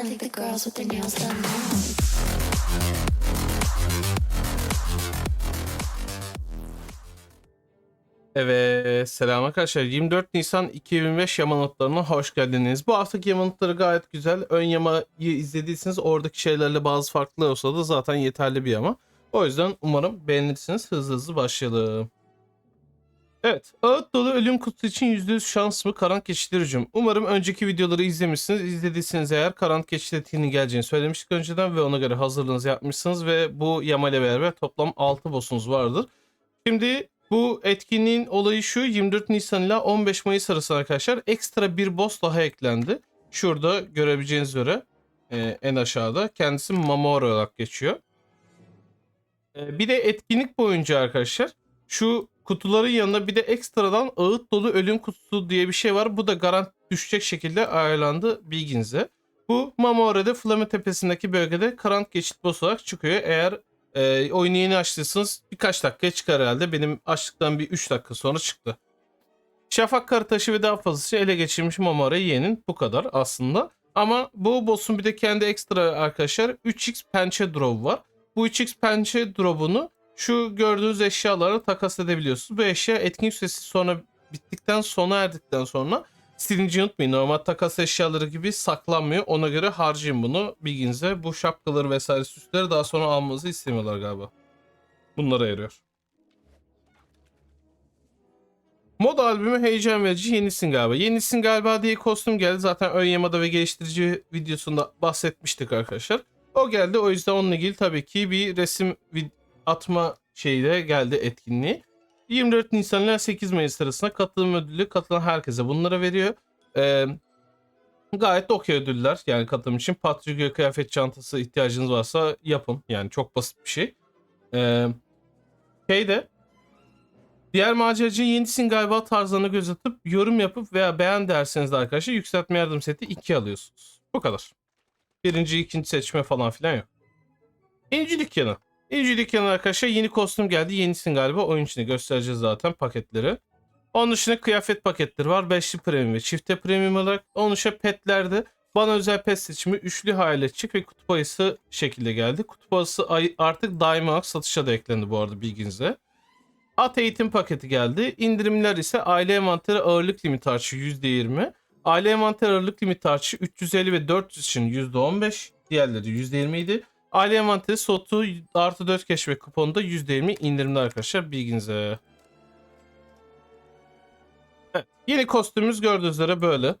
I. Evet, selam arkadaşlar. 24 Nisan 2025 yama notlarına hoş geldiniz. Bu haftaki yama notları gayet güzel. Ön yamayı izlediyseniz oradaki şeylerle bazı farklı olsa da zaten yeterli bir yama. O yüzden umarım beğenirsiniz. Hızlı hızlı başlayalım. Evet, ağıt dolu ölüm kutusu için %100 şans mı? Geçitler hücum. Umarım önceki videoları izlemişsiniz. İzlediyseniz eğer karanlık geçit etkinliği geleceğini söylemiştik önceden ve ona göre hazırlığınızı yapmışsınız ve bu yama ile beraber toplam 6 boss'unuz vardır. Şimdi bu etkinliğin olayı şu 24 Nisan ile 15 Mayıs arası arkadaşlar ekstra bir boss daha eklendi. Şurada görebileceğiniz üzere e, en aşağıda kendisi Mamora olarak geçiyor. E, bir de etkinlik boyunca arkadaşlar şu kutuların yanında bir de ekstradan ağıt dolu ölüm kutusu diye bir şey var. Bu da garanti düşecek şekilde ayarlandı bilginize. Bu Mamore'de Flame Tepesi'ndeki bölgede karanlık geçit boss olarak çıkıyor. Eğer e, oyunu yeni açtıysanız birkaç dakikaya çıkar herhalde. Benim açtıktan bir 3 dakika sonra çıktı. Şafak karı taşı ve daha fazlası ele geçirmiş Mamora yeğenin bu kadar aslında. Ama bu boss'un bir de kendi ekstra arkadaşlar 3x pençe drop var. Bu 3x pençe drop'unu şu gördüğünüz eşyalara takas edebiliyorsunuz. Bu eşya etkinlik süresi sonra bittikten sona erdikten sonra silinci unutmayın. Normal takas eşyaları gibi saklanmıyor. Ona göre harcayın bunu bilginize. Bu şapkaları vesaire süsleri daha sonra almanızı istemiyorlar galiba. Bunlara yarıyor. Mod albümü heyecan verici yenisin galiba. Yenisin galiba diye kostüm geldi. Zaten ön yamada ve geliştirici videosunda bahsetmiştik arkadaşlar. O geldi. O yüzden onunla ilgili tabii ki bir resim atma şeyi de geldi etkinliği. 24 Nisan ile 8 Mayıs arasında katılım ödülü katılan herkese bunlara veriyor. Ee, gayet de okey ödüller yani katılım için. Patrick kıyafet çantası ihtiyacınız varsa yapın. Yani çok basit bir şey. Ee, şeyde Diğer maceracı yenisin galiba tarzlarına göz atıp yorum yapıp veya beğen derseniz de arkadaşlar yükseltme yardım seti 2 alıyorsunuz. Bu kadar. Birinci, ikinci seçme falan filan yok. İnci dükkanı. İnci dükkanı arkadaşlar yeni kostüm geldi. Yenisin galiba oyun içinde göstereceğiz zaten paketleri. Onun dışında kıyafet paketleri var. Beşli premium ve çifte premium olarak. Onun dışında petlerde bana özel pet seçimi üçlü hayaletçik ve kutup ayısı şekilde geldi. Kutup ayısı ay- artık daima satışa da eklendi bu arada bilginize. At eğitim paketi geldi. İndirimler ise aile envanteri ağırlık limit artışı %20. Aile envanteri ağırlık limit artışı 350 ve 400 için %15. Diğerleri %20 idi. Aile envanteri sotu artı 4 keşfet kuponunda %20 indirimli arkadaşlar bilginize. Evet, yeni kostümümüz gördüğünüz üzere böyle.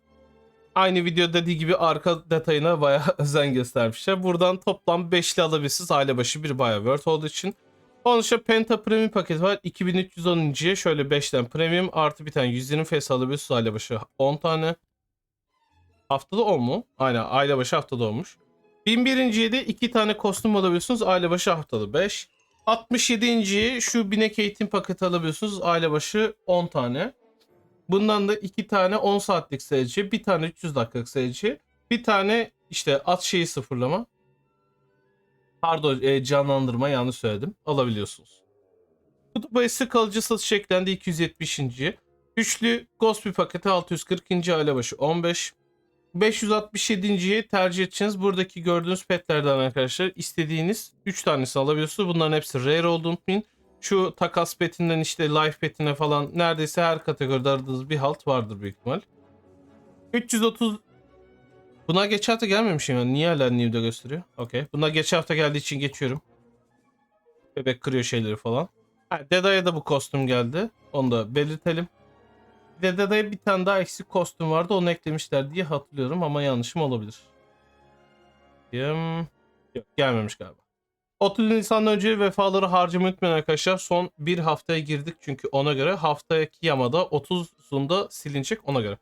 Aynı video dediği gibi arka detayına bayağı özen göstermişler. Buradan toplam 5'li alabilirsiniz. Aile başı bir bayağı worth olduğu için. Onun dışında Penta Premium paketi var. 2310'cuya şöyle 5 tane Premium artı bir tane 120 FS alabiliyorsunuz. Aile başı 10 tane. Haftada 10 mu? Aynen aile başı haftada olmuş. 1001'inciye de 2 tane kostüm alabiliyorsunuz. Aile başı haftada 5. 67.ye şu binek eğitim paketi alabiliyorsunuz. Aile başı 10 tane. Bundan da 2 tane 10 saatlik SC, bir tane 300 dakikalık SC, bir tane işte at şeyi sıfırlama. Pardon e, canlandırma yanlış söyledim. Alabiliyorsunuz. Kutup ayısı kalıcı satış eklendi 270. Üçlü Ghost bir paketi 640. aile başı 15. 567.yi tercih edeceğiniz buradaki gördüğünüz petlerden arkadaşlar istediğiniz 3 tanesini alabiliyorsunuz. Bunların hepsi rare olduğunu unutmayın. Şu takas petinden işte life petine falan neredeyse her kategoride aradığınız bir halt vardır büyük ihtimal. 330 Buna geçen hafta gelmemişim yani. Niye hala New'de gösteriyor? Okey. Buna geçen hafta geldiği için geçiyorum. Bebek kırıyor şeyleri falan. Ha, Deda'ya da bu kostüm geldi. Onu da belirtelim. Bir de Deda'ya bir tane daha eksik kostüm vardı. Onu eklemişler diye hatırlıyorum ama yanlışım olabilir. Diyeyim. Yok gelmemiş galiba. 30 Nisan'dan önce vefaları harcamayı unutmayın arkadaşlar. Son bir haftaya girdik çünkü ona göre haftaki yamada 30'unda silinecek ona göre.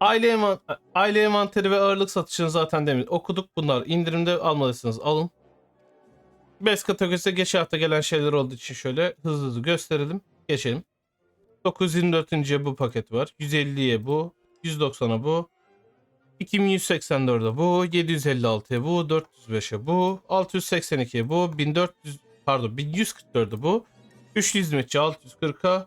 Aile, envan- aile envanteri ve ağırlık satışını zaten demin okuduk. Bunlar indirimde almalısınız. Alın. Best kategorisinde geçen hafta gelen şeyler olduğu için şöyle hızlı hızlı gösterelim. Geçelim. 924. bu paket var. 150'ye bu. 190'a bu. 2184'e bu. 756'ya bu. 405'e bu. 682'ye bu. 1400 pardon 1144'e bu. 300 hizmetçi 640'a.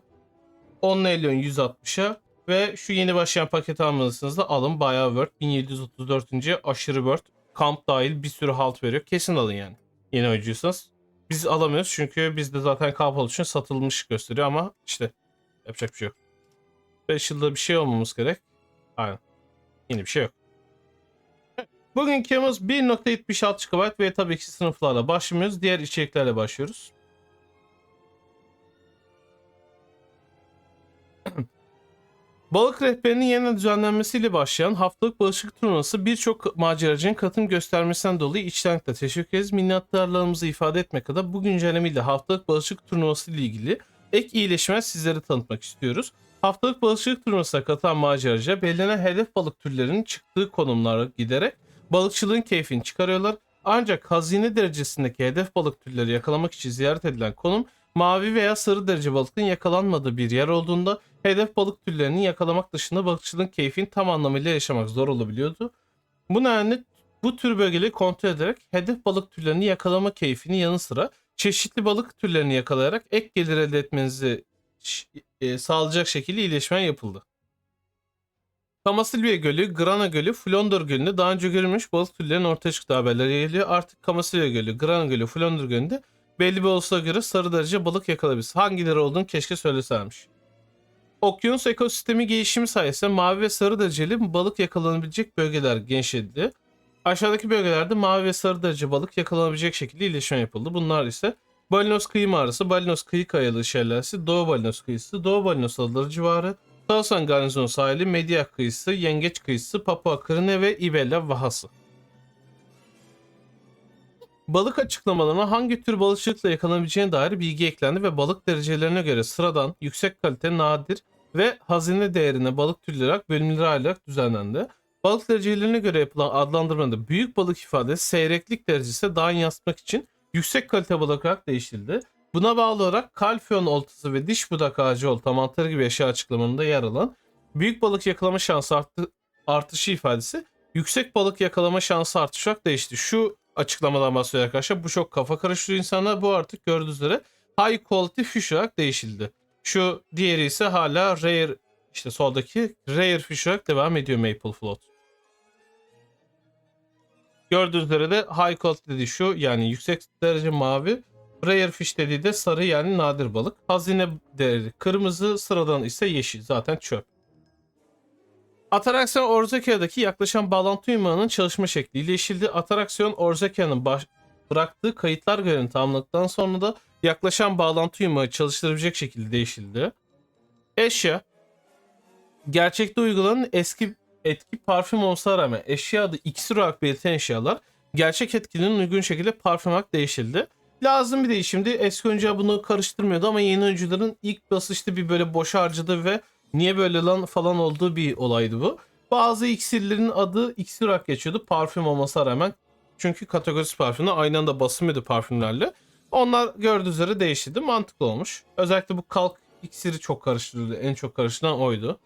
10 Elyon 160'a Ve şu yeni başlayan paketi almalısınız da alın bayağı worth. 1734. aşırı worth. Kamp dahil bir sürü halt veriyor. Kesin alın yani. Yeni oyuncuysanız. Biz alamıyoruz çünkü bizde zaten olduğu için satılmış gösteriyor ama işte yapacak bir şey yok. 5 yılda bir şey olmamız gerek. Aynen. Yeni bir şey yok. Bugünkü yemimiz 1.76 GB ve tabii ki sınıflarla başlamıyoruz. Diğer içeriklerle başlıyoruz. Balık rehberinin yeniden düzenlenmesiyle başlayan haftalık bağışıklık turnuvası birçok maceracının katılım göstermesinden dolayı içtenlikle teşekkür ederiz. Minnettarlığımızı ifade etmek adına bu güncellemeyle haftalık bağışıklık turnuvası ile ilgili ek iyileşmeler sizlere tanıtmak istiyoruz. Haftalık balıkçılık turnuvasına katılan maceracılar belirlenen hedef balık türlerinin çıktığı konumlara giderek balıkçılığın keyfini çıkarıyorlar. Ancak hazine derecesindeki hedef balık türleri yakalamak için ziyaret edilen konum mavi veya sarı derece balıkın yakalanmadığı bir yer olduğunda hedef balık türlerini yakalamak dışında balıkçılığın keyfini tam anlamıyla yaşamak zor olabiliyordu. Bu nedenle bu tür bölgeleri kontrol ederek hedef balık türlerini yakalama keyfini yanı sıra çeşitli balık türlerini yakalayarak ek gelir elde etmenizi e, sağlayacak şekilde iyileşme yapıldı. Kamasilya Gölü, Grana Gölü, Flondor Gölü'nde daha önce görülmüş balık türlerinin ortaya çıktığı haberleri geliyor. Artık Kamasilya Gölü, Grana Gölü, Flondor Gölü'nde belli bir olasılığa göre sarı derece balık yakalayabiliriz. Hangileri olduğunu keşke söylesermiş. Okyanus ekosistemi gelişimi sayesinde mavi ve sarı dereceli balık yakalanabilecek bölgeler genişledi. Aşağıdaki bölgelerde mavi ve sarı derece balık yakalanabilecek şekilde iyileşme yapıldı. Bunlar ise Balinos Kıyı Mağarası, Balinos Kıyı Kayalığı Şelalesi, Doğu Balinos Kıyısı, Doğu Balinos Adaları civarı, Tausan Garnizon Sahili, Medyak Kıyısı, Yengeç Kıyısı, Papua Kırne ve Ibella Vahası. Balık açıklamalarına hangi tür balıkçılıkla yakalanabileceğine dair bilgi eklendi ve balık derecelerine göre sıradan, yüksek kalite, nadir ve hazine değerine balık türleri olarak bölümleri ayrılarak düzenlendi. Balık derecelerine göre yapılan adlandırmada büyük balık ifadesi seyreklik derecesi daha yansıtmak için yüksek kalite balık olarak değiştirildi. Buna bağlı olarak kalfiyon oltası ve diş budak ağacı olta mantarı gibi eşya açıklamalarında yer alan büyük balık yakalama şansı arttı, artışı ifadesi yüksek balık yakalama şansı artışı olarak değişti. Şu açıklamadan bahsediyor arkadaşlar. Bu çok kafa karıştırıyor insanlar. Bu artık gördüğünüz üzere high quality fish olarak değişildi. Şu diğeri ise hala rare işte soldaki rare fish olarak devam ediyor Maple Float. Gördüğünüz üzere de high quality dediği şu yani yüksek derece mavi. Rare fish dediği de sarı yani nadir balık. Hazine değeri kırmızı sıradan ise yeşil zaten çöp. Ataraksiyon Orzakya'daki yaklaşan bağlantı yumağının çalışma şekli iyileşildi. Ataraksiyon Orzakya'nın baş- bıraktığı kayıtlar görevini tamamladıktan sonra da yaklaşan bağlantı yumağı çalıştırabilecek şekilde değişildi. Eşya Gerçekte uygulanan eski etki parfüm olmasına rağmen eşya adı iksir olarak belirten eşyalar gerçek etkinin uygun şekilde parfüm olarak değişildi. Lazım bir değişimdi. Eski oyuncular bunu karıştırmıyordu ama yeni oyuncuların ilk basışta bir böyle boş harcadı ve niye böyle lan falan olduğu bir olaydı bu. Bazı iksirlerin adı iksir geçiyordu parfüm olmasına rağmen. Çünkü kategorisi parfümle aynı anda basılmıyordu parfümlerle. Onlar gördüğünüz üzere değişti. Mantıklı olmuş. Özellikle bu kalk iksiri çok karıştırıldı. En çok karıştıran oydu.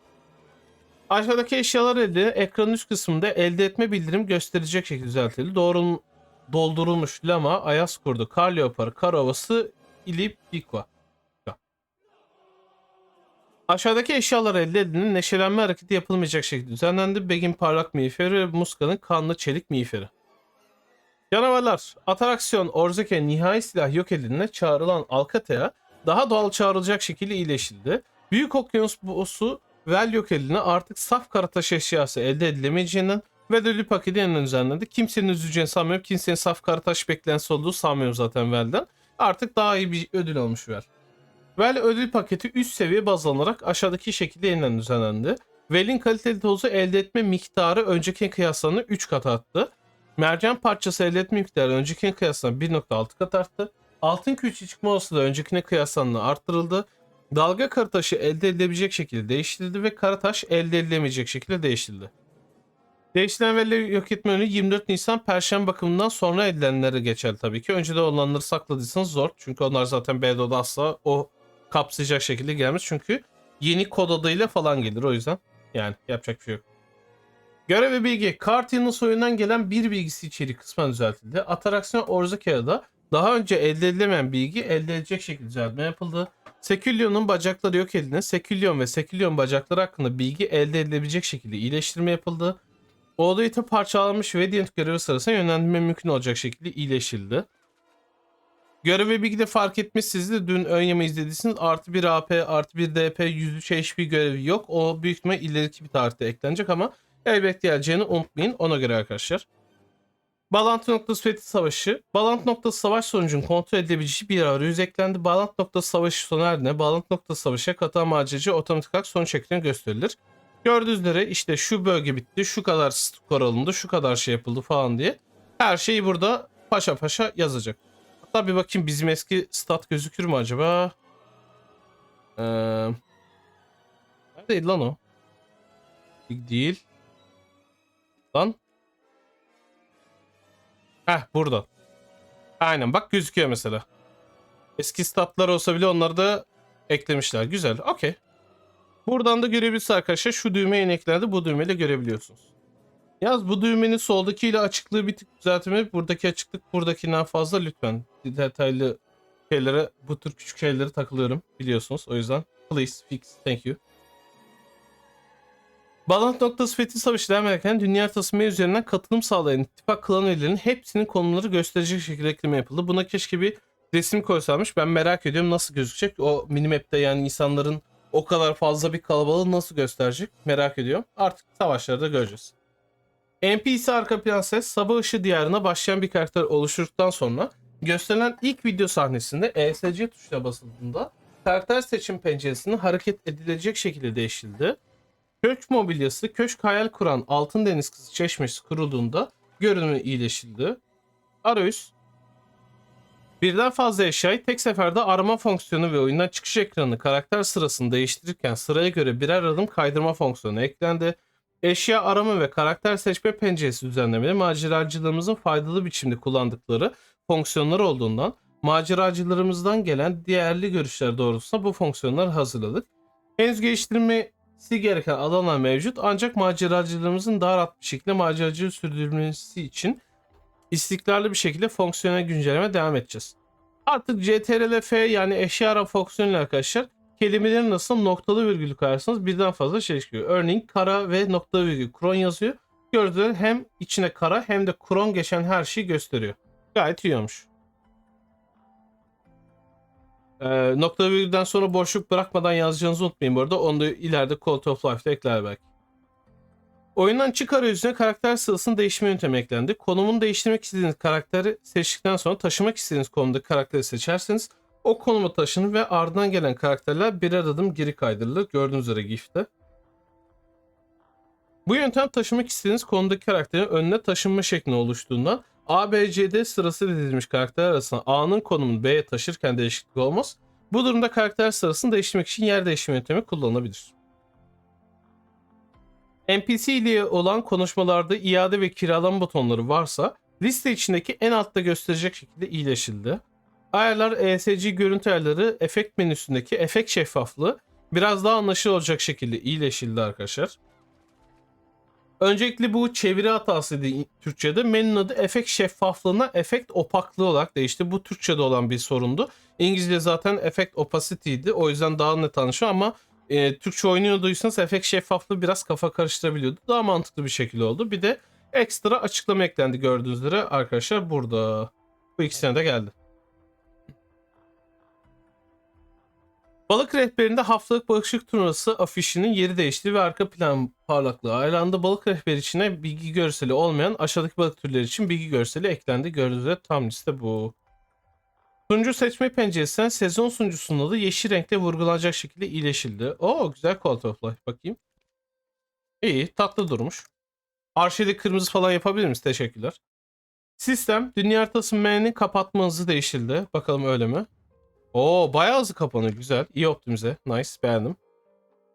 Aşağıdaki eşyalar elde ekranın üst kısmında elde etme bildirim gösterecek şekilde düzeltildi. Doğru doldurulmuş lama, ayaz kurdu, kar leoparı, kar ovası, ilip, bikva. Aşağıdaki eşyalar elde edilen neşelenme hareketi yapılmayacak şekilde düzenlendi. Begin parlak miğferi ve Muska'nın kanlı çelik miğferi. Canavarlar. Ataraksiyon Orzake nihai silah yok edildiğinde çağrılan Alcatea daha doğal çağrılacak şekilde iyileşildi. Büyük okyanus boss'u Vel yok edildiğinde artık saf karataş eşyası elde edilemeyeceğinden ve ödül paketi yeniden düzenlendi. Kimsenin üzüleceğini sanmıyorum. Kimsenin saf karataş beklentisi olduğu sanmıyorum zaten Vel'den. Artık daha iyi bir ödül almış Vel. Vel ödül paketi üst seviye baz alınarak aşağıdaki şekilde yeniden düzenlendi. Vel'in kaliteli tozu elde etme miktarı önceki kıyaslarına 3 kat arttı. Mercan parçası elde etme miktarı önceki kıyaslarına 1.6 kat arttı. Altın küçük çıkma olasılığı öncekine kıyaslanla arttırıldı. Dalga karataşı elde edilebilecek şekilde değiştirildi ve karataş elde edilemeyecek şekilde değiştirildi. Değiştirilen verileri yok etme önü 24 Nisan Perşembe bakımından sonra edilenlere geçer tabii ki. Önceden olanları sakladıysanız zor. Çünkü onlar zaten BDO'da asla o kapsayacak şekilde gelmez. Çünkü yeni kod adıyla falan gelir o yüzden. Yani yapacak bir şey yok. Görev ve bilgi. Kartinin soyundan gelen bir bilgisi içeriği kısmen düzeltildi. Ataraksiyon Orzakya'da daha önce elde edilemeyen bilgi elde edilecek şekilde düzeltme yapıldı. Sekülyon'un bacakları yok edildi. Sekülyon ve Sekülyon bacakları hakkında bilgi elde edilebilecek şekilde iyileştirme yapıldı. Oğlu parçalanmış Radiant görevi sırasında yönlendirme mümkün olacak şekilde iyileştirildi. Görev ve bilgide fark etmişsiniz de dün ön yama izlediyseniz artı bir AP artı bir DP 103 HP görevi yok. O büyük ihtimal ileriki bir tarihte eklenecek ama elbet geleceğini unutmayın ona göre arkadaşlar. Bağlantı noktası fethi savaşı. Bağlantı noktası savaş sonucunun kontrol edilebileceği bir arayüz eklendi. Bağlantı noktası savaşı sona erdiğinde bağlantı noktası savaşa katılan maceracı otomatik olarak sonuç ekranı gösterilir. Gördüğünüz üzere işte şu bölge bitti, şu kadar skor alındı, şu kadar şey yapıldı falan diye. Her şeyi burada paşa paşa yazacak. Hatta bir bakayım bizim eski stat gözükür mü acaba? Ee, neredeydi lan o? Değil. Lan. Heh burada. Aynen bak gözüküyor mesela. Eski statlar olsa bile onları da eklemişler. Güzel. Okey. Buradan da görebilirsiniz arkadaşlar. Şu düğme eklendi. Bu düğmeyle görebiliyorsunuz. Yalnız bu düğmenin soldakiyle açıklığı bir tık düzeltme. Buradaki açıklık buradakinden fazla lütfen. Detaylı şeylere, bu tür küçük şeylere takılıyorum biliyorsunuz. O yüzden please fix. Thank you. Bağlantı noktası Fethi Savaşı devam ederken dünya M üzerinden katılım sağlayan ittifak klan üyelerinin hepsinin konumları gösterecek şekilde ekleme yapıldı. Buna keşke bir resim koysalmış. Ben merak ediyorum nasıl gözükecek. O minimap'te yani insanların o kadar fazla bir kalabalığı nasıl gösterecek merak ediyorum. Artık savaşlarda göreceğiz. NPC arka plan ses sabah ışığı diyarına başlayan bir karakter oluşturduktan sonra gösterilen ilk video sahnesinde ESC tuşuna basıldığında karakter seçim penceresinin hareket edilecek şekilde değiştirildi. Köşk mobilyası köşk hayal kuran Altın Deniz Kızı Çeşmesi kurulduğunda görünümü iyileştirildi. Arayüz Birden fazla eşyayı tek seferde arama fonksiyonu ve oyundan çıkış ekranı karakter sırasını değiştirirken sıraya göre birer adım kaydırma fonksiyonu eklendi. Eşya arama ve karakter seçme penceresi düzenlemeleri maceracılarımızın faydalı biçimde kullandıkları fonksiyonlar olduğundan maceracılarımızdan gelen değerli görüşler doğrultusunda bu fonksiyonları hazırladık. Henüz geliştirmesi gereken alanlar mevcut ancak maceracılarımızın daha rahat bir şekilde maceracılığı sürdürmesi için istikrarlı bir şekilde fonksiyonel güncelleme devam edeceğiz. Artık CTRL-F yani eşya arama fonksiyonuyla arkadaşlar kelimelerin nasıl noktalı virgülü koyarsanız birden fazla şey çıkıyor. Örneğin kara ve noktalı virgül kron yazıyor. Gördüğünüz hem içine kara hem de kron geçen her şeyi gösteriyor. Gayet iyi olmuş. Ee, noktalı virgülden sonra boşluk bırakmadan yazacağınızı unutmayın bu arada. Onu da ileride Quality of Life'da ekler belki. Oyundan çık arayüzüne karakter sırasının değişme yöntemi eklendi. Konumunu değiştirmek istediğiniz karakteri seçtikten sonra taşımak istediğiniz konumdaki karakteri seçerseniz o konuma taşınır ve ardından gelen karakterler birer adım geri kaydırılır. Gördüğünüz üzere GIF'te. Bu yöntem taşımak istediğiniz konumdaki karakterin önüne taşınma şeklinde oluştuğundan A, B, C, D sırası dizilmiş karakterler arasında A'nın konumunu B'ye taşırken değişiklik olmaz. Bu durumda karakter sırasını değiştirmek için yer değiştirme yöntemi kullanılabilir. NPC ile olan konuşmalarda iade ve kiralama butonları varsa liste içindeki en altta gösterecek şekilde iyileşildi. Ayarlar ESC görüntü ayarları efekt menüsündeki efekt şeffaflığı biraz daha anlaşılır olacak şekilde iyileşildi arkadaşlar. Öncelikle bu çeviri hatasıydı Türkçe'de. Menünün adı efekt şeffaflığına efekt opaklığı olarak değişti. Bu Türkçe'de olan bir sorundu. İngilizce zaten efekt opacity'ydi. O yüzden daha net anlaşılıyor ama e, Türkçe oynuyorduysanız efekt şeffaflığı biraz kafa karıştırabiliyordu. Daha mantıklı bir şekilde oldu. Bir de ekstra açıklama eklendi gördüğünüz üzere arkadaşlar burada. Bu ikisine de geldi. Balık rehberinde haftalık balıkçılık turnuvası afişinin yeri değişti ve arka plan parlaklığı ayarlandı. Balık rehberi içine bilgi görseli olmayan aşağıdaki balık türleri için bilgi görseli eklendi. Gördüğünüz üzere tam liste bu. Sunucu seçme penceresinden sezon sunucusunun adı yeşil renkte vurgulanacak şekilde iyileşildi. Oo güzel Quality of Life bakayım. İyi tatlı durmuş. Arşivde kırmızı falan yapabilir miyiz? Teşekkürler. Sistem dünya haritası M'nin kapatma hızı değişildi. Bakalım öyle mi? Oo bayağı hızlı kapanıyor. Güzel. İyi optimize. Nice. Beğendim.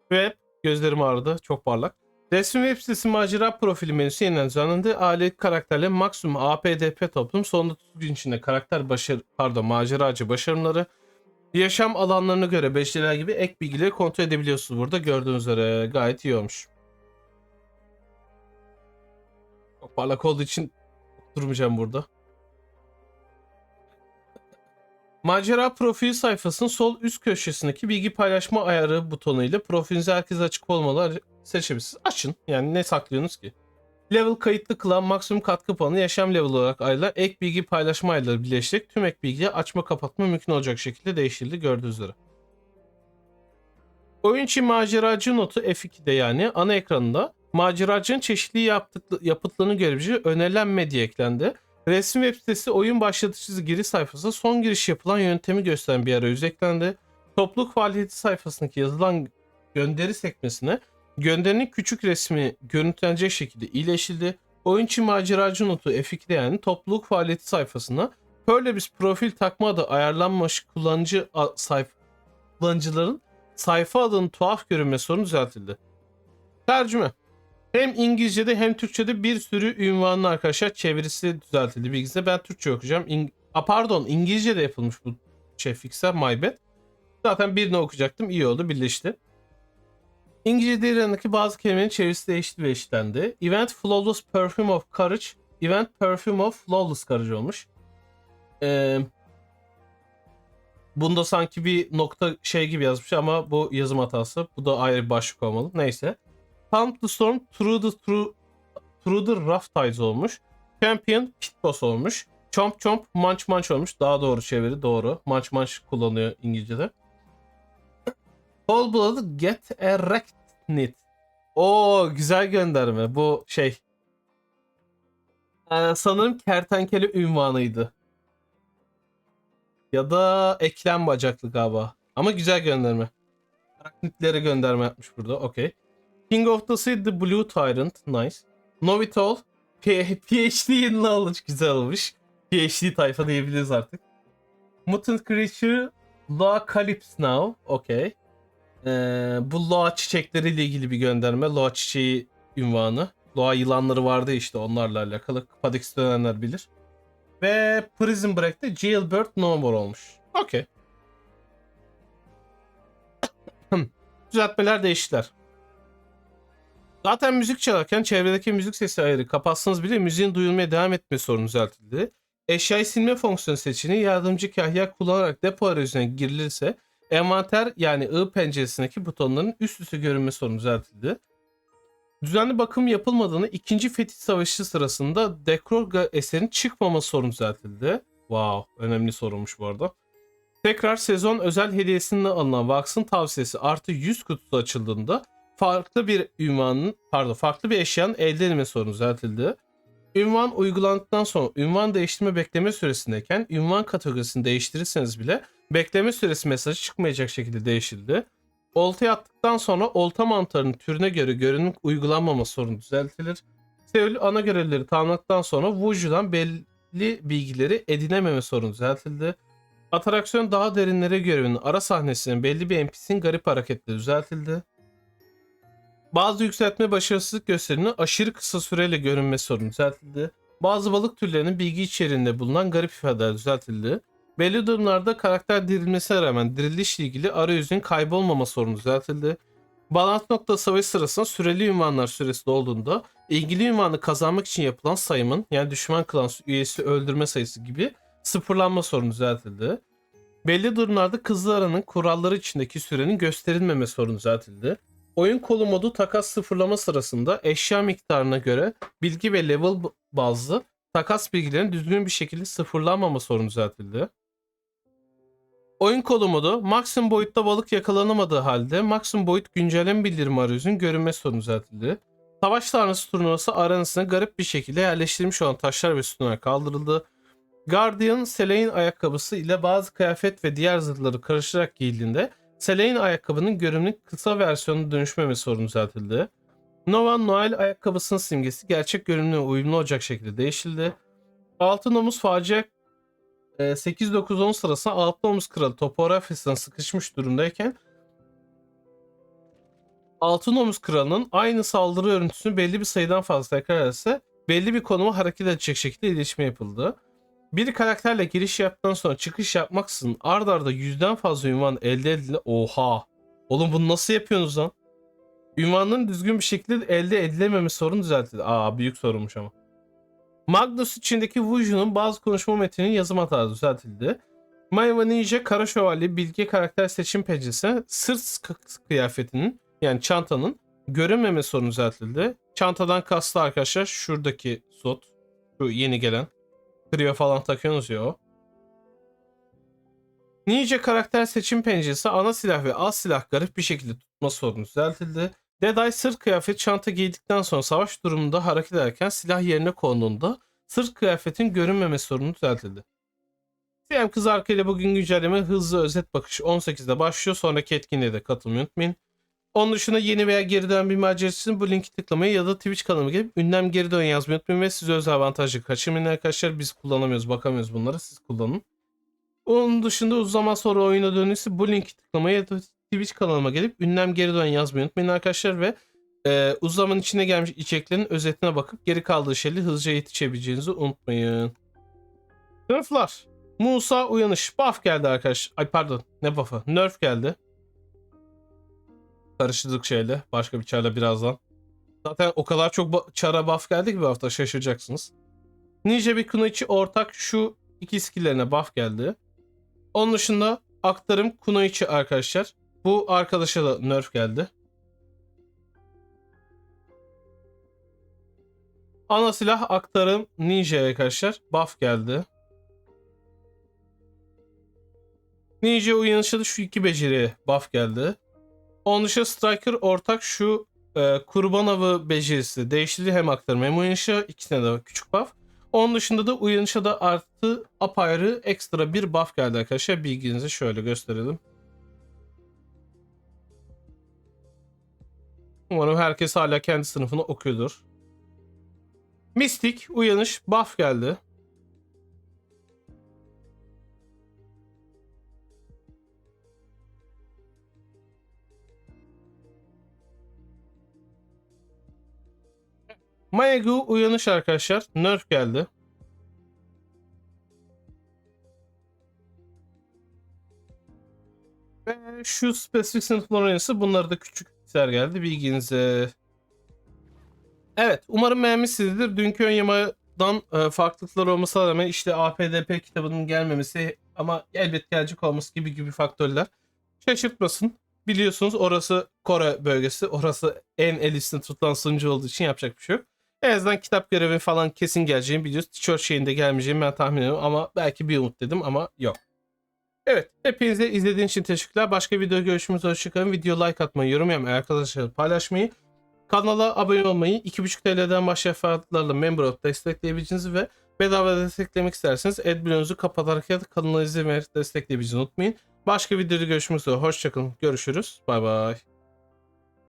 Web. Gözlerim ağrıdı. Çok parlak. Resmi web sitesi macera profili menüsü yeniden düzenlendi. Alet karakterle maksimum APDP toplum sonunda 30 gün içinde karakter başarı, pardon maceracı başarımları yaşam alanlarına göre beceriler gibi ek bilgileri kontrol edebiliyorsunuz burada. Gördüğünüz üzere gayet iyi olmuş. Çok parlak olduğu için durmayacağım burada. Macera profil sayfasının sol üst köşesindeki bilgi paylaşma ayarı butonu ile profilinize herkese açık olmaları seçebilirsiniz. Açın. Yani ne saklıyorsunuz ki? Level kayıtlı kılan maksimum katkı puanı yaşam level olarak ayrılan ek bilgi paylaşma ayarları birleştirerek tüm ek bilgiyi açma kapatma mümkün olacak şekilde değiştirildi gördüğünüz üzere. Oyun için maceracı notu F2'de yani ana ekranında maceracının çeşitli yaptıklı, yapıtlarını görebileceği önerilen medya eklendi. Resim web sitesi oyun başlatıcısı giriş sayfası son giriş yapılan yöntemi gösteren bir arayüz eklendi. Topluluk faaliyeti sayfasındaki yazılan gönderi sekmesine gönderinin küçük resmi görüntülenecek şekilde iyileştirildi. Oyun için maceracı notu F2'de yani topluluk faaliyeti sayfasına Perlebis profil takma adı ayarlanmış kullanıcı a- sayf kullanıcıların sayfa adının tuhaf görünme sorunu düzeltildi. Tercüme. Hem İngilizce'de hem Türkçe'de bir sürü ünvanın arkadaşlar çevirisi düzeltildi bilginize. Ben Türkçe okuyacağım. İng- A, pardon İngilizce'de yapılmış bu şey fixer my bad. Zaten birini okuyacaktım. iyi oldu birleşti. İngilizce dillerindeki bazı kelimelerin çevirisi değişti ve eşitlendi. Event Flawless Perfume of Courage, Event Perfume of Flawless Courage olmuş. Ee, bunda sanki bir nokta şey gibi yazmış ama bu yazım hatası. Bu da ayrı bir başlık olmalı. Neyse. Calm the Storm Through the, through, through the Rough Tides olmuş. Champion Pit Boss olmuş. Chomp Chomp Munch Munch olmuş. Daha doğru çeviri doğru. Munch Munch kullanıyor İngilizce'de. Cold Blooded Get Erected. Oo güzel gönderme. Bu şey. Ee, sanırım kertenkele ünvanıydı. Ya da eklem bacaklı galiba. Ama güzel gönderme. Arachnidlere gönderme yapmış burada. Okey. King of the Sea The Blue Tyrant. Nice. Novitol. P- PhD in Knowledge güzel olmuş. PhD tayfa diyebiliriz artık. Mutant Creature Loa Calypso Now. Okey. Ee, bu Loa çiçekleriyle ilgili bir gönderme. Loa çiçeği ünvanı. Loa yılanları vardı işte onlarla alakalı. Padix dönenler bilir. Ve Prison Break'te Jailbird No More olmuş. Okey. Düzeltmeler değiştiler. Zaten müzik çalarken çevredeki müzik sesi ayarı kapatsanız bile müziğin duyulmaya devam etme sorunu düzeltildi. Eşyayı silme fonksiyonu seçeneği yardımcı kahya kullanarak depo arayüzüne girilirse envanter yani I penceresindeki butonların üst üste görünme sorunu düzeltildi. Düzenli bakım yapılmadığını ikinci Fetih Savaşı sırasında Dekrorga eserin çıkmama sorunu düzeltildi. Wow, önemli sorulmuş bu arada. Tekrar sezon özel hediyesinden alınan Vax'ın tavsiyesi artı 100 kutusu açıldığında farklı bir ünvanın, pardon farklı bir eşyanın elde edilme sorunu düzeltildi. Ünvan uygulandıktan sonra ünvan değiştirme bekleme süresindeyken ünvan kategorisini değiştirirseniz bile bekleme süresi mesajı çıkmayacak şekilde değişildi. Oltaya attıktan sonra olta mantarının türüne göre görünüm uygulanmama sorunu düzeltilir. Seul ana görevleri tamamladıktan sonra Wuju'dan belli bilgileri edinememe sorunu düzeltildi. Atraksiyon daha derinlere görevinin ara sahnesinin belli bir NPC'nin garip hareketleri düzeltildi. Bazı yükseltme başarısızlık gösterinin aşırı kısa süreyle görünme sorunu düzeltildi. Bazı balık türlerinin bilgi içeriğinde bulunan garip ifadeler düzeltildi. Belli durumlarda karakter dirilmesine rağmen dirilişle ilgili arayüzün kaybolmama sorunu düzeltildi. Balans nokta savaşı sırasında süreli ünvanlar süresi dolduğunda ilgili ünvanı kazanmak için yapılan sayımın yani düşman klan üyesi öldürme sayısı gibi sıfırlanma sorunu düzeltildi. Belli durumlarda Kızıl Aranın kuralları içindeki sürenin gösterilmeme sorunu düzeltildi. Oyun kolu modu takas sıfırlama sırasında eşya miktarına göre bilgi ve level bazlı takas bilgilerin düzgün bir şekilde sıfırlanmama sorunu düzeltildi. Oyun kolu modu maksimum boyutta balık yakalanamadığı halde maksimum boyut güncelleme bildirim arayüzünün görünme sorunu düzeltildi. Savaş tanrısı turnuvası aranasına garip bir şekilde yerleştirilmiş olan taşlar ve sütunlar kaldırıldı. Guardian, Selene ayakkabısı ile bazı kıyafet ve diğer zırhları karıştırarak giyildiğinde Selene ayakkabının görünümün kısa versiyonuna dönüşmeme sorunu düzeltildi. Nova Noel ayakkabısının simgesi gerçek görünümle uyumlu olacak şekilde değişildi. Altın omuz facia e, 8-9-10 sırasında altın omuz kralı topografyasına sıkışmış durumdayken altın omuz kralının aynı saldırı örüntüsünü belli bir sayıdan fazla tekrar ederse belli bir konuma hareket edecek şekilde iletişime yapıldı. Bir karakterle giriş yaptıktan sonra çıkış yapmaksızın ard arda yüzden fazla ünvan elde edildi. Oha! Oğlum bunu nasıl yapıyorsunuz lan? Ünvanın düzgün bir şekilde elde edilememesi sorun düzeltildi. Aa büyük sorunmuş ama. Magnus içindeki Wuju'nun bazı konuşma metninin yazım hatası düzeltildi. Mayva Ninja Kara Şövalye Bilge Karakter Seçim Penceresi sırt kı- kıyafetinin yani çantanın görünmeme sorunu düzeltildi. Çantadan kastı arkadaşlar şuradaki slot. Şu yeni gelen. Trio falan takıyorsunuz ya o. Karakter seçim penceresi ana silah ve az silah garip bir şekilde tutma sorunu düzeltildi. Deadeye sırt kıyafet çanta giydikten sonra savaş durumunda hareket ederken silah yerine konduğunda sırt kıyafetin görünmeme sorunu düzeltildi. CM Kız Arka bugün güncelleme hızlı özet bakış 18'de başlıyor. Sonraki etkinliğe de katılmayı unutmayın. Onun dışında yeni veya geri dönen bir macera için bu linki tıklamayı ya da Twitch kanalıma gelip ünlem geri dön yazmayı unutmayın ve size özel avantajlı kaçırmayın arkadaşlar. Biz kullanamıyoruz bakamıyoruz bunlara siz kullanın. Onun dışında uzun zaman sonra oyuna dönüşü bu linki tıklamayı ya da Twitch kanalıma gelip ünlem geri dön yazmayı unutmayın arkadaşlar ve e, uzun zaman içine gelmiş içeriklerin özetine bakıp geri kaldığı şeyle hızlıca yetişebileceğinizi unutmayın. Sınıflar. Musa uyanış. Buff geldi arkadaş. Ay pardon ne buff'ı? Nerf geldi. Karıştırdık şeyle. Başka bir çarla birazdan. Zaten o kadar çok çara buff geldi ki bu hafta şaşıracaksınız. Ninja ve Kunoichi ortak şu iki skilllerine buff geldi. Onun dışında aktarım Kunoichi arkadaşlar. Bu arkadaşa da nerf geldi. Ana silah aktarım Ninja arkadaşlar. Buff geldi. Ninja uyanışta da şu iki beceriye buff geldi. Dışında Striker ortak şu e, kurban avı becerisi değiştirdi hem aktarım hem uyanışa ikisine de küçük buff. Onun dışında da uyanışa da artı apayrı ekstra bir buff geldi arkadaşlar. Bilginizi şöyle gösterelim. Umarım herkes hala kendi sınıfını okuyordur. Mistik uyanış buff geldi. Maegu uyanış arkadaşlar. Nerf geldi. Ve şu spesifik sınıflar oyuncusu bunları da küçük ser geldi bilginize. Evet umarım beğenmişsinizdir. Dünkü ön yamadan e, farklılıklar olmasına rağmen işte APDP kitabının gelmemesi ama elbet gelecek olması gibi gibi faktörler şaşırtmasın. Biliyorsunuz orası Kore bölgesi. Orası en el üstünde tutulan sunucu olduğu için yapacak bir şey yok. En azından kitap görevi falan kesin geleceğini biliyoruz. Tişört şeyinde gelmeyeceğini ben tahmin ediyorum ama belki bir umut dedim ama yok. Evet hepinize izlediğiniz için teşekkürler. Başka video görüşümüz hoşçakalın. Video like atmayı, yorum yapmayı, arkadaşlarla paylaşmayı, kanala abone olmayı, 2.5 TL'den başlayan fiyatlarla member olup destekleyebileceğinizi ve bedava desteklemek isterseniz adblock'unuzu kapatarak ya da kanala vererek destekleyebileceğinizi unutmayın. Başka videoda görüşmek üzere. Hoşçakalın. Görüşürüz. Bay bay.